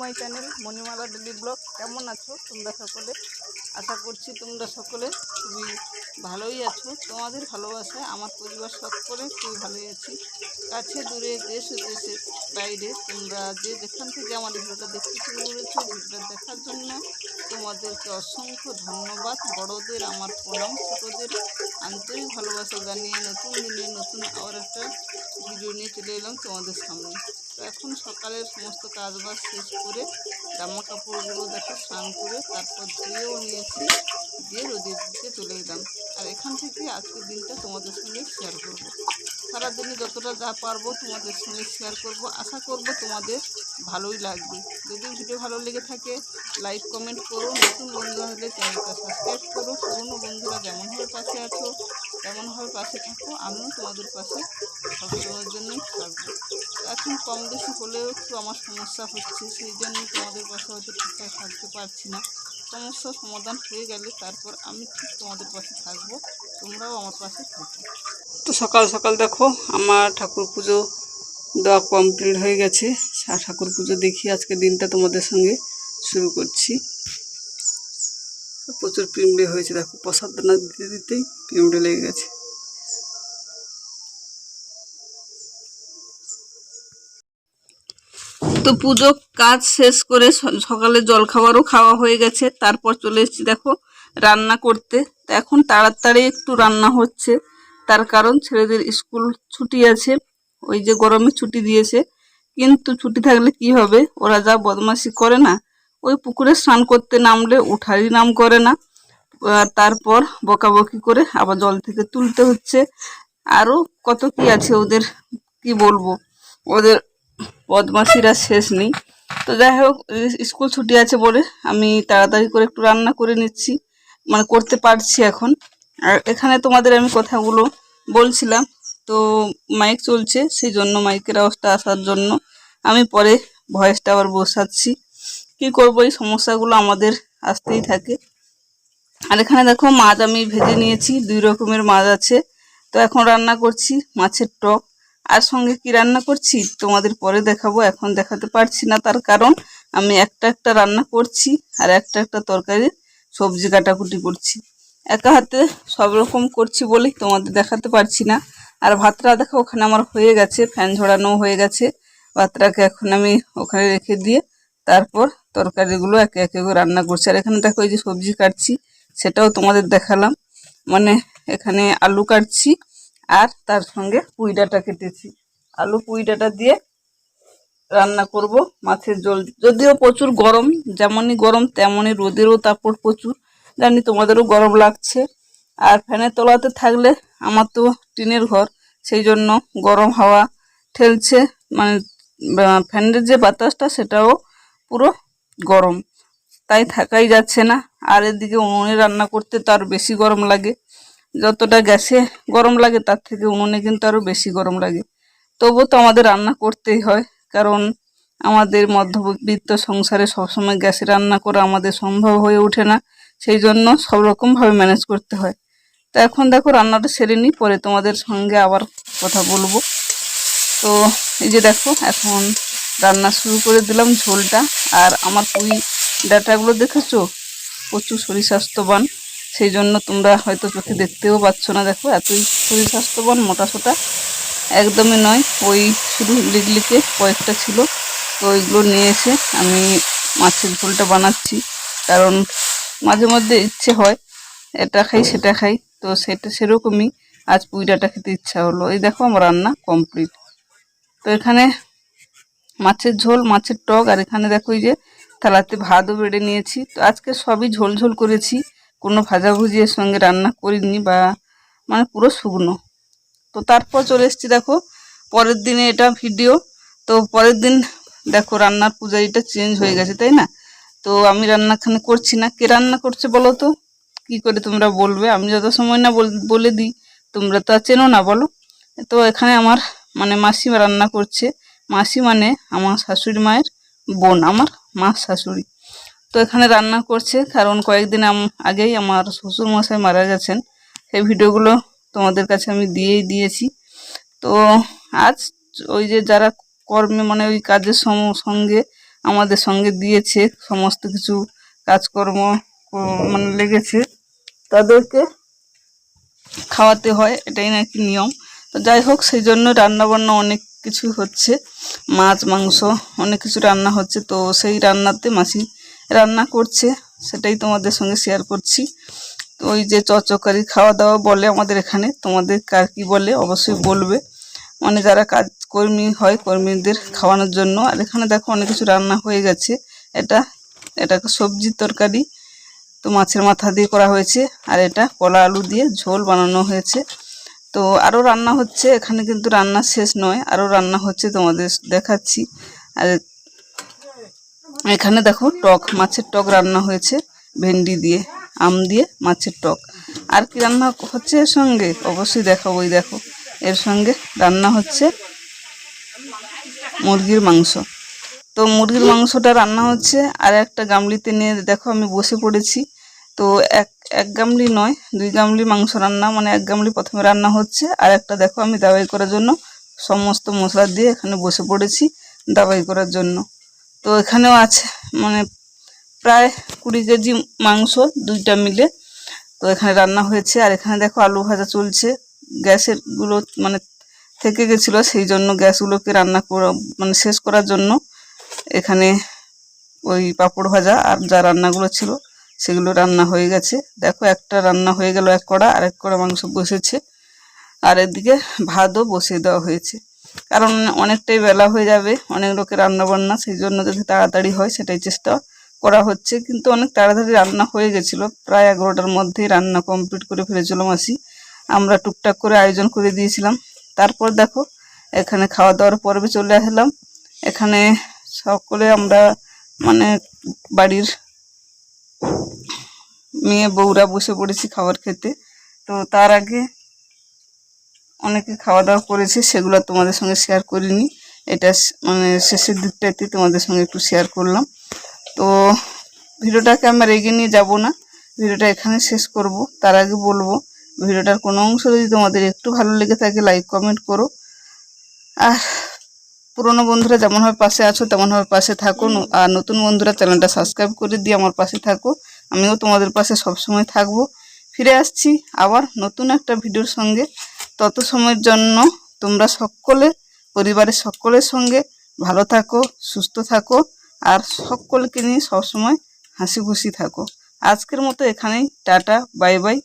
my channel, Monimala daily blog. কেমন আছো তোমরা সকলে? আশা করছি তোমরা সকলে খুবই ভালোই আছো। তোমাদের ভালোবাসায় আমার পরিবার সকলে খুবই ভালোই আছি। কাছে, দূরে, দেশ দেশের বাইরে তোমরা যে যেখান থেকে আমার ভিডিওটা দেখতে শুরু করেছ ভিডিওটা দেখার জন্য তোমাদেরকে অসংখ্য ধন্যবাদ। বড়দের আমার প্রণাম, ছোটোদের আন্তরিক ভালোবাসা জানিয়ে নতুন দিনে নতুন আবার একটা ভিডিও নিয়ে চলে এলাম তোমাদের সামনে। তো এখন সকালের সমস্ত কাজবাজ শেষ করে জামা কাপড়গুলো দেখো স্নান করে তারপর ধুয়েও নিয়েছি, দিয়ে রোদের দিকে চলে এলাম আর এখান থেকে আজকের দিনটা তোমাদের সঙ্গে শেয়ার করব। সারাদিনে যতটা যা পারব তোমাদের সঙ্গে শেয়ার করব। আশা করব তোমাদের ভালোই লাগবে। যদি ভিডিও ভালো লেগে থাকে লাইক কমেন্ট করো। নতুন বন্ধু হলে চ্যানেলটা সাবস্ক্রাইব করো। পুরনো বন্ধুরা যেমনভাবে পাশে আছো তেমনভাবে পাশে থাকো। আমিও তোমাদের পাশে সবসময়ের জন্যই থাকব। এখন কম বেশি হলেও একটু আমার সমস্যা হচ্ছে, সেই জন্য তোমাদের পাশে হয়তো ঠিকঠাক থাকতে পারছি না। সমস্যার সমাধান হয়ে গেলে তারপর আমি ঠিক তোমাদের পাশে থাকব, তোমরাও আমার পাশে থাকো। তো সকাল সকাল দেখো, আমার ঠাকুর পুজো দেওয়া কমপ্লিট হয়ে গেছে। ঠাকুর পুজো দেখি আজকে দিনটা তোমাদের সঙ্গে শুরু করছি। প্রচুর পিমড়ে হয়েছে, দেখো প্রসাদ না দিতে দিতেই পিমড়ে লেগে গেছে। তো পুজো কাজ শেষ করে সকালে জল খাবারও খাওয়া হয়ে গেছে। তারপর চলে এসেছি দেখো রান্না করতে। তো এখন তাড়াতাড়ি একটু রান্না হচ্ছে। তার কারণ ছেলেদের স্কুল ছুটি আছে। ওই যে গরমে ছুটি দিয়েছে। কিন্তু ছুটি থাকলে কি হবে? ওরা যা বদমাশি করে না, ওই পুকুরে স্নান করতে নামলে উঠারই নাম করে না। তারপর বকাবকি করে আবার জল থেকে তুলতে হচ্ছে। আরও কত কি আছে ওদের, কি বলব? ওদের বদমাসিরা শেষ নেই। তো যাই হোক স্কুল ছুটি আছে বলে আমি তাড়াতাড়ি করে একটু রান্না করে নিচ্ছি। মানে করতে পারছি এখন। আর এখানে তোমাদের আমি কথাগুলো বলছিলাম। তো মাইক চলছে, সেই জন্য মাইকের আওয়াজটা আসার জন্য আমি পরে ভয়েসটা আবার বসাচ্ছি। কি করব, এই সমস্যাগুলো আমাদের আসতেই থাকে। আর এখানে দেখো মাছ আমি ভেজে নিয়েছি, দুই রকমের মাছ আছে। তো এখন রান্না করছি মাছের টক। আর সঙ্গে কি রান্না করছি? তোমাদের পরে দেখাবো, এখন দেখাতে পারছি না তার কারণ। আমি একটা একটা রান্না করছি আর একটা একটা তরকারি, সবজি কাটাকুটি করছি। একা হাতে সব রকম করছি বলেই তোমাদের দেখাতে পারছি না। আর ভাতটা দেখো, ওখানে আমার হয়ে গেছে, ফ্যান ঝরানো হয়ে গেছে। ভাতটাকে এখন আমি ওখানে রেখে দিয়ে তারপর তরকারিগুলো একে একে করে রান্না করছি। আর এখানে দেখো, এই যে সবজি কাটছি, সেটাও তোমাদের দেখালাম। মানে এখানে আলু কাটছি আর তার সঙ্গে পুঁই ডাঁটা কেটেছি। আলু পুঁই ডাঁটা দিয়ে রান্না করব মাছের জল যদিও প্রচুর গরম, যেমনই গরম তেমনই রোদেরও তাপড় প্রচুর। জানি তোমাদেরও গরম লাগছে। আর ফ্যানের তলাতে থাকলে আমার তো টিনের ঘর, সেই জন্য গরম হাওয়া ঠেলছে। মানে ফ্যানের যে বাতাসটা সেটাও পুরো গরম। তাই থাকাই যাচ্ছে না। আর এদিকে উনুনে রান্না করতে তো আরও বেশি গরম লাগে। যতটা গ্যাসে গরম লাগে, তার থেকে উনুনে কিন্তু আরও বেশি গরম লাগে। তবু তো আমাদের রান্না করতেই হয়, কারণ আমাদের মধ্যবিত্ত সংসারে সবসময় গ্যাসে রান্না করা আমাদের সম্ভব হয়ে ওঠে না, সেই জন্য সব রকমভাবে ম্যানেজ করতে হয়। তো এখন দেখো রান্নাটা সেরে নিই, পরে তোমাদের সঙ্গে আবার কথা বলব। তো এই যে দেখো, এখন রান্না শুরু করে দিলাম ঝোলটা, আর আমার পুঁই ডাটাগুলো দেখেছ? প্রচুর শরীর স্বাস্থ্যবান। সেই জন্য তোমরা হয়তো চোখে দেখতেও পাচ্ছ না। দেখো, এতই শরীর স্বাস্থ্যবান, মোটা সোটা। একদমই নয়, ওই শুধু লিগলিকে কয়েকটা ছিল, তো ওইগুলো নিয়ে এসে আমি মাছের ঝোলটা বানাচ্ছি। কারণ মাঝে মধ্যে ইচ্ছে হয়, এটা খাই, সেটা খাই, তো সেটা সেরকমই। আজ পুইডাটা খেতে ইচ্ছা হলো। এই দেখো আমার রান্না কমপ্লিট। তো এখানে মাছের ঝোল, মাছের টক, আর এখানে দেখো এই যে থালাতে ভাতও বেড়ে নিয়েছি। তো আজকে সবই ঝোল ঝোল করেছি। কোনো ভাজাভুজি এর সঙ্গে রান্না করিনি বা মানে পুরো শুকনো। তো তারপর চলে এসেছি দেখো, পরের দিনে এটা ভিডিও তো পরের দিন দেখো রান্নার পূজারিটা চেঞ্জ হয়ে গেছে, তাই না? তো আমি রান্নাখানে করছি না। কে রান্না করছে বলো তো? কি করে তোমরা বলবে? আমি যত সময় না বল- দিই, তোমরা তো আর চেনো না, বলো। তো এখানে আমার মানে মাসিমা রান্না করছে। মাসি মানে আমার শাশুড়ি মায়ের বোন, আমার মা শাশুড়ি। তো এখানে রান্না করছে, কারণ কয়েকদিন আগেই আমার শ্বশুর মশাই মারা গেছেন। সেই ভিডিওগুলো তোমাদের কাছে আমি দিয়েই দিয়েছি। তো আজ ওই যে যারা কর্মে মানে ওই কাজের সঙ্গে, আমাদের সঙ্গে দিয়েছে, সমস্ত কিছু কাজকর্ম মানে লেগেছে, তাদেরকে খাওয়াতে হয়, এটাই নাকি নিয়ম। তো যাই হোক, সেই জন্য রান্নাবান্না অনেক কিছু হচ্ছে। মাছ, মাংস, অনেক কিছু রান্না হচ্ছে। তো সেই রান্নাতে মাসি রান্না করছে, সেটাই তোমাদের সঙ্গে শেয়ার করছি। তো ওই যে চচকারি খাওয়া দাওয়া বলে আমাদের এখানে, তোমাদের কার কি বলে অবশ্যই বলবে। মানে যারা কাজ কর্মী হয় কর্মীদের খাওয়ানোর জন্য। আর এখানে দেখো অনেক কিছু রান্না হয়ে গেছে। এটা এটা সবজির তরকারি। তো মাছের মাথা দিয়ে করা হয়েছে। আর এটা কলা আলু দিয়ে ঝোল বানানো হয়েছে। তো আরও রান্না হচ্ছে। এখানে কিন্তু রান্না শেষ নয়, আরও রান্না হচ্ছে তোমাদের দেখাচ্ছি। আর এখানে দেখো টক, মাছের টক রান্না হয়েছে, ভেন্ডি দিয়ে, আম দিয়ে, মাছের টক। আর কি রান্না হচ্ছে এর সঙ্গে? অবশ্যই দেখো ওই দেখো। এর সঙ্গে রান্না হচ্ছে মুরগির মাংস। তো মুরগির মাংসটা রান্না হচ্ছে, আর একটা গামলিতে নিয়ে দেখো আমি বসে পড়েছি। তো এক এক গামলি নয়, দুই গামলি মাংস রান্না মানে এক গামলি প্রথমে রান্না হচ্ছে, আর একটা দেখো আমি দাবাই করার জন্য সমস্ত মশলা দিয়ে এখানে বসে পড়েছি দাবাই করার জন্য। তো এখানেও আছে মানে প্রায় কুড়ি কেজি মাংস দুইটা মিলে। তো এখানে রান্না হয়েছে, আর এখানে দেখো আলু ভাজা চলছে। গ্যাসেরগুলো মানে থেকে গেছিল, সেই জন্য গ্যাসগুলোকে রান্না করা মানে শেষ করার জন্য এখানে ওই পাঁপড় ভাজা আর যা রান্নাগুলো ছিল সেগুলো রান্না হয়ে গেছে। দেখো একটা রান্না হয়ে গেল, এক কড়া আর এক কড়া মাংস বসেছে। আর এদিকে ভাতও বসিয়ে দেওয়া হয়েছে। কারণ অনেকটাই বেলা হয়ে যাবে, অনেক লোকের রান্না বান্না সেই জন্য যদি তাড়াতাড়ি হয় সেটাই চেষ্টা করা হচ্ছে। কিন্তু অনেক তাড়াতাড়ি রান্না হয়ে গেছিল, প্রায় এগারোটার মধ্যেই রান্না কমপ্লিট করে ফেলেছিল মাসি। আমরা টুকটাক করে আয়োজন করে দিয়েছিলাম। তারপর দেখো, এখানে খাওয়া দাওয়ার পর্বে চলে আসলাম। এখানে সকলে আমরা মানে বাড়ির মেয়ে, বউরা বসে পড়েছি খাবার খেতে। তো তার আগে অনেকে খাওয়া দাওয়া করেছে, সেগুলো তোমাদের সঙ্গে শেয়ার করিনি। এটা মানে শেষের দিকটাতে তোমাদের সঙ্গে একটু শেয়ার করলাম। তো ভিডিওটাকে আমরা এগিয়ে নিয়ে যাব না। ভিডিওটা এখানে শেষ করব। তার আগে বলব, ভিডিওটার কোনো অংশ যদি তোমাদের একটু ভালো লেগে থাকে লাইক কমেন্ট করো। আর পুরনো বন্ধুরা যেমনভাবে পাশে আছো, তেমনভাবে পাশে থাকো। আর নতুন বন্ধুরা চ্যানেলটা সাবস্ক্রাইব করে দিয়ে আমার পাশে থাকো। আমিও তোমাদের পাশে সবসময় থাকব। ফিরে আসছি আবার নতুন একটা ভিডিওর সঙ্গে। তত সময়ের জন্য তোমরা সকলে, পরিবারের সকলের সঙ্গে ভালো থাকো, সুস্থ থাকো আর সকলকে নিয়ে সবসময় হাসি খুশি থাকো। আজকের মতো এখানেই, টাটা, বাই বাই।